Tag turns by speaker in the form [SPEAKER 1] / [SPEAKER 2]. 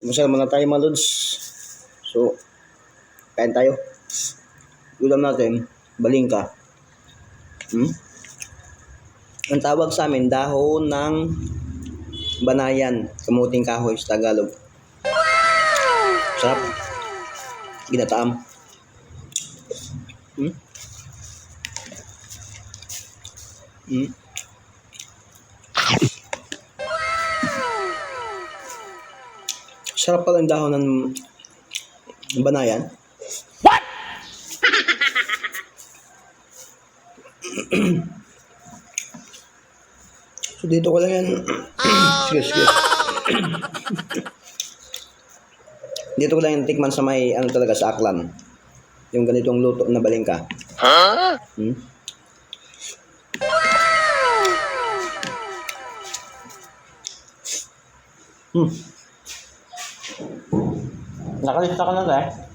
[SPEAKER 1] Masal muna tayo mga lods. So, kain tayo. Ulam natin, balingka. Hmm? Ang tawag sa amin, dahon ng banayan, kamuting kahoy sa Tagalog. Sarap. Ginataam. Hmm? Hmm? Sarap pala ang dahon ng banayan. so dito ko lang yan. sige, sige. dito ko lang yan tikman sa may ano talaga sa Aklan. Yung ganitong luto na balingka. Hmm? Hmm. Nakalista ka na, eh.